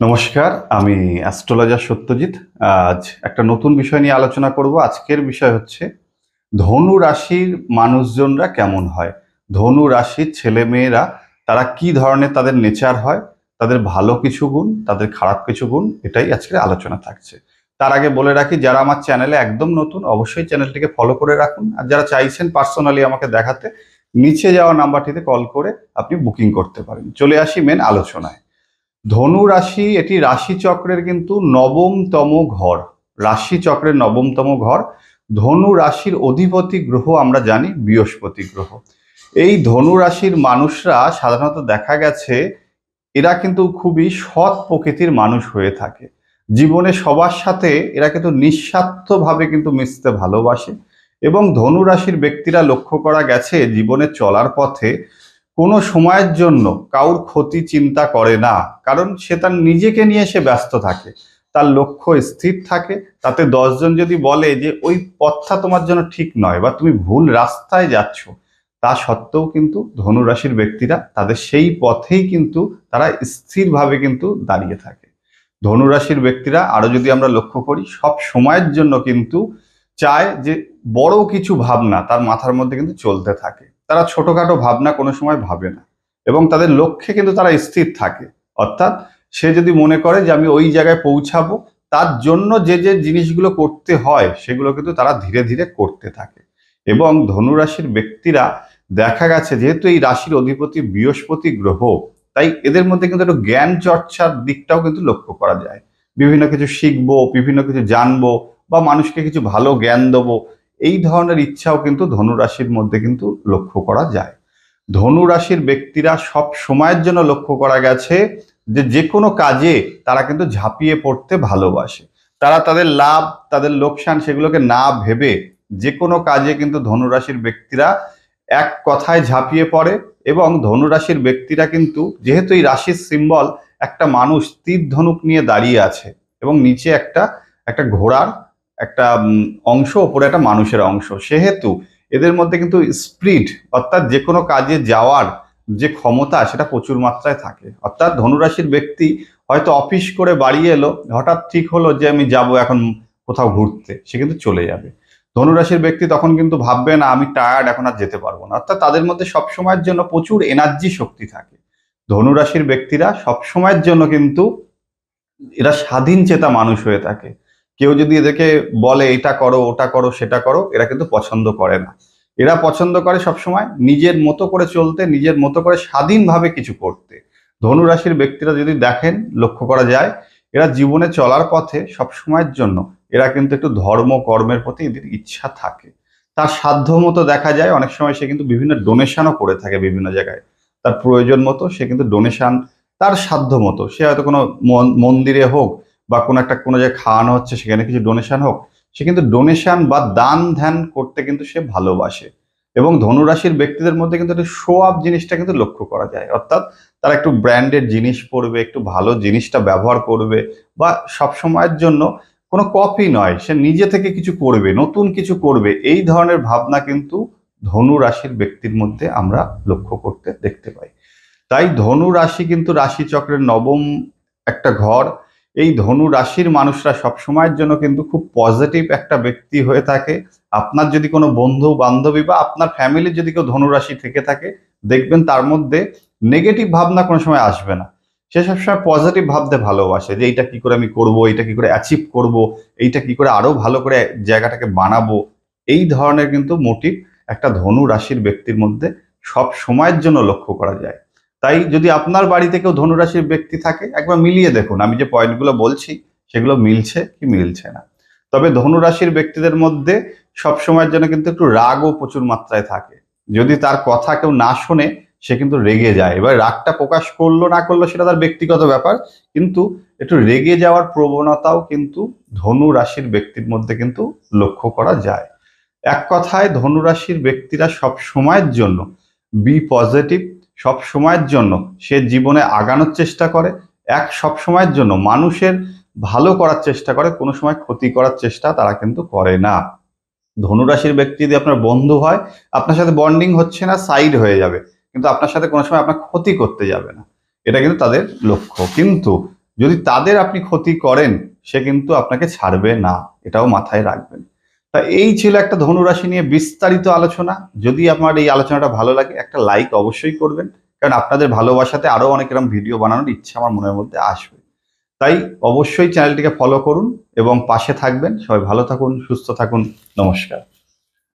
নমস্কার, আমি অ্যাস্ট্রোলজার সত্যজিৎ। আজ একটা নতুন বিষয় নিয়ে আলোচনা করব। আজকের বিষয় হচ্ছে, ধনু রাশির মানুষজনরা কেমন হয়? ধনু রাশির ছেলে মেয়েরা, তারা কি ধরনের তাদের নেচার হয়? তাদের ভালো কিছু গুণ, তাদের খারাপ কিছু গুণ, এটাই আজকের আলোচনা থাকছে। তার আগে বলে রাখি, যারা আমার চ্যানেলে একদম নতুন, অবশ্যই চ্যানেলটিকে ফলো করে রাখুন। আর যারা চাইছেন পার্সোনালি আমাকে দেখাতে, নিচে যাওয়া নাম্বারটিতে কল করে আপনি বুকিং করতে পারেন। চলে আসি মেন আলোচনায়। ধনু রাশি এটি রাশি চক্রের কিন্তু নবমতম ঘর। রাশি চক্রের নবমতম ঘর। ধনু রাশির অধিপতি গ্রহ আমরা জানি, বৃহস্পতি গ্রহ। এই ধনু রাশির মানুষরা সাধারণত দেখা গেছে, এরা কিন্তু খুবই সৎ প্রকৃতির মানুষ হয়ে থাকে। জীবনে সবার সাথে এরা কিন্তু নিঃস্বার্থভাবে কিন্তু মিশতে ভালোবাসে এবং ধনু রাশির ব্যক্তিরা লক্ষ্য করা গেছে, জীবনে চলার পথে কোনো সময়ের জন্য কাউর ক্ষতি চিন্তা করে না, কারণ সে তার নিজেকে নিয়ে সে ব্যস্ত থাকে। তার লক্ষ্য স্থির থাকে। তাতে দশজন যদি বলে যে, ওই পথটা তোমার জন্য ঠিক নয় বা তুমি ভুল রাস্তায় যাচ্ছ, তা সত্ত্বেও কিন্তু ধনুরাশির ব্যক্তিরা তাদের সেই পথেই কিন্তু তারা স্থিরভাবে কিন্তু দাঁড়িয়ে থাকে। ধনুরাশির ব্যক্তিরা আরও যদি আমরা লক্ষ্য করি, সব সময়ের জন্য কিন্তু চায় যে বড় কিছু ভাবনা তার মাথার মধ্যে কিন্তু চলতে থাকে। তারা ছোটখাটো ভাবনা কোনো সময় ভাবে না। এবং তাদের লক্ষ্যে কিন্তু তারা স্থির থাকে। অর্থাৎ সে যদি মনে করে যে আমি ওই জায়গায় পৌঁছাবো, তার জন্য যে যে জিনিসগুলো করতে হয়, সেগুলো কিন্তু তারা ধীরে ধীরে করতে থাকে। এবং ধনুরাশির ব্যক্তিরা দেখা গেছে, যেহেতু এই রাশির অধিপতি বৃহস্পতি গ্রহ, তাই এদের মধ্যে কিন্তু একটু জ্ঞান চর্চার দিকটাও কিন্তু লক্ষ্য করা যায়। বিভিন্ন কিছু শিখব, বিভিন্ন কিছু জানব, বা মানুষকে কিছু ভালো জ্ঞান দেবো এই ধরনের ইচ্ছাও কিন্তু ধনুরাশির মধ্যে কিন্তু লক্ষ্য করা যায়। ধনু রাশির ব্যক্তিরা সব সময়ের জন্য লক্ষ্য করা গেছে যে যে কোনো কাজে তারা কিন্তু ঝাঁপিয়ে পড়তে ভালোবাসে। তারা তাদের লাভ, তাদের লোকসান সেগুলোকে না ভেবে যে কোনো কাজে কিন্তু ধনুরাশির ব্যক্তিরা এক কথায় ঝাঁপিয়ে পড়ে এবং ধনুরাশির ব্যক্তিরা কিন্তু যেহেতু এই রাশির সিম্বল একটা মানুষ তীর ধনুক নিয়ে দাঁড়িয়ে আছে এবং নিচে একটা একটা ঘোড়ার একটা অংশ, ওপরে একটা মানুষের অংশ। সেহেতু এদের মধ্যে কিন্তু স্প্রিড, অর্থাৎ যে কোনো কাজে যাওয়ার যে ক্ষমতা, সেটা প্রচুর মাত্রায় থাকে। অর্থাৎ ধনুরাশির ব্যক্তি হয়তো অফিস করে বাড়ি এলো, হঠাৎ ঠিক হলো যে আমি যাব এখন কোথাও ঘুরতে, সে কিন্তু চলে যাবে। ধনুরাশির ব্যক্তি তখন কিন্তু ভাববে, না, আমি টায়ার্ড এখন আর যেতে পারব না। অর্থাৎ তাদের মধ্যে সব সময়ের জন্য প্রচুর এনার্জি শক্তি থাকে। ধনুরাশির ব্যক্তিরা সব সময়ের জন্য কিন্তু এরা স্বাধীন চেতা মানুষ হয়ে থাকে। কেউ যদি এদেরকে বলে এটা করো, ওটা করো, সেটা করো, এরা কিন্তু পছন্দ করে না। এরা পছন্দ করে সবসময় নিজের মতো করে চলতে, নিজের মতো করে স্বাধীনভাবে কিছু করতে। ধনুরাশির ব্যক্তিরা যদি দেখেন, লক্ষ্য করা যায়, এরা জীবনে চলার পথে সব সময়ের জন্য এরা কিন্তু একটু ধর্ম, কর্মের প্রতি এদের ইচ্ছা থাকে। তার সাধ্য মতো দেখা যায়, অনেক সময় সে কিন্তু বিভিন্ন ডোনেশনও করে থাকে বিভিন্ন জায়গায়। তার প্রয়োজন মতো সে কিন্তু ডোনেশন, তার সাধ্য মতো। সে হয়তো কোনো মন- মন্দিরে হোক বা কোনো একটা কোনো জায়গায় খাওয়ানো হচ্ছে, সেখানে কিছু ডোনেশন হোক, সে কিন্তু ডোনেশন বা দান ধ্যান করতে কিন্তু সে ভালোবাসে। এবং ধনুরাশির ব্যক্তিদের মধ্যে কিন্তু একটা শো আপ জিনিসটা কিন্তু লক্ষ্য করা যায়। অর্থাৎ তারা একটু ব্র্যান্ডেড জিনিস পরবে, একটু ভালো জিনিসটা ব্যবহার করবে বা সব সময়ের জন্য কোনো কপি নয়, সে নিজে থেকে কিছু করবে, নতুন কিছু করবে, এই ধরনের ভাবনা কিন্তু ধনু রাশির ব্যক্তির মধ্যে আমরা লক্ষ্য করতে দেখতে পাই। তাই ধনু রাশি কিন্তু রাশি চক্রের নবম একটা ঘর এই ধনু রাশির মানুষরা সব সময়ের জন্য কিন্তু খুব পজিটিভ একটা ব্যক্তি হয়ে থাকে। আপনার যদি কোনো বন্ধু, বান্ধবী বা আপনার ফ্যামিলির যদি কেউ ধনু রাশি থেকে থাকে, দেখবেন তার মধ্যে নেগেটিভ ভাবনা কোনো সময় আসবে না। সে সবসময় পজিটিভ ভাবতে ভালোবাসে যে এইটা কি করে আমি করব, এইটা কি করে অ্যাচিভ করব, এইটা কি করে আরও ভালো করে জায়গাটাকে বানাবো। এই ধরনের কিন্তু মোটিভ একটা ধনু রাশির ব্যক্তির মধ্যে সব সময়ের জন্য লক্ষ্য করা যায়। তাই যদি আপনার বাড়িতে কেউ ধনুরাশির ব্যক্তি থাকে, একবার মিলিয়ে দেখুন। আমি যে পয়েন্টগুলো বলছি, সেগুলো মিলছে কি মিলছে না? তবে ধনুরাশির ব্যক্তিদের মধ্যে সব সময়ের জন্য কিন্তু একটু রাগও প্রচুর মাত্রায় থাকে। যদি তার কথা কেউ না শোনে, সে কিন্তু রেগে যায়। এবার রাগটা প্রকাশ করল, না করল, সেটা তার ব্যক্তিগত ব্যাপার। কিন্তু একটু রেগে যাওয়ার প্রবণতাও কিন্তু ধনু রাশির ব্যক্তির মধ্যে কিন্তু লক্ষ্য করা যায়। এক কথায় ধনু রাশির ব্যক্তিরা সব সময়ের জন্য বি পজিটিভ সব সময়ের জন্য সে জীবনে আগানোর চেষ্টা করে, এক সব সময়ের জন্য মানুষের ভালো করার চেষ্টা করে, কোনো সময় ক্ষতি করার চেষ্টা তারা কিন্তু করে না। ধনুরাশির ব্যক্তি যদি আপনার বন্ধু হয়, আপনার সাথে বন্ডিং হচ্ছে না সাইড হয়ে যাবে। কিন্তু আপনার সাথে কোনো সময় আপনার ক্ষতি করতে যাবে না। এটা কিন্তু তাদের লক্ষ্য। কিন্তু যদি তাদের আপনি ক্ষতি করেন, সে কিন্তু আপনাকে ছাড়বে না। এটাও মাথায় রাখবেন। তা এই ছিল একটা ধনুরাশি নিয়ে বিস্তারিত আলোচনা। যদি আপনার এই আলোচনাটা ভালো লাগে, একটা লাইক অবশ্যই করবেন। কারণ আপনাদের ভালোবাসাতে আরও অনেক এরকম ভিডিও বানানোর ইচ্ছা আমার মনের মধ্যে আসবে। তাই অবশ্যই চ্যানেলটিকে ফলো করুন এবং পাশে থাকবেন। সবাই ভালো থাকুন, সুস্থ থাকুন। নমস্কার।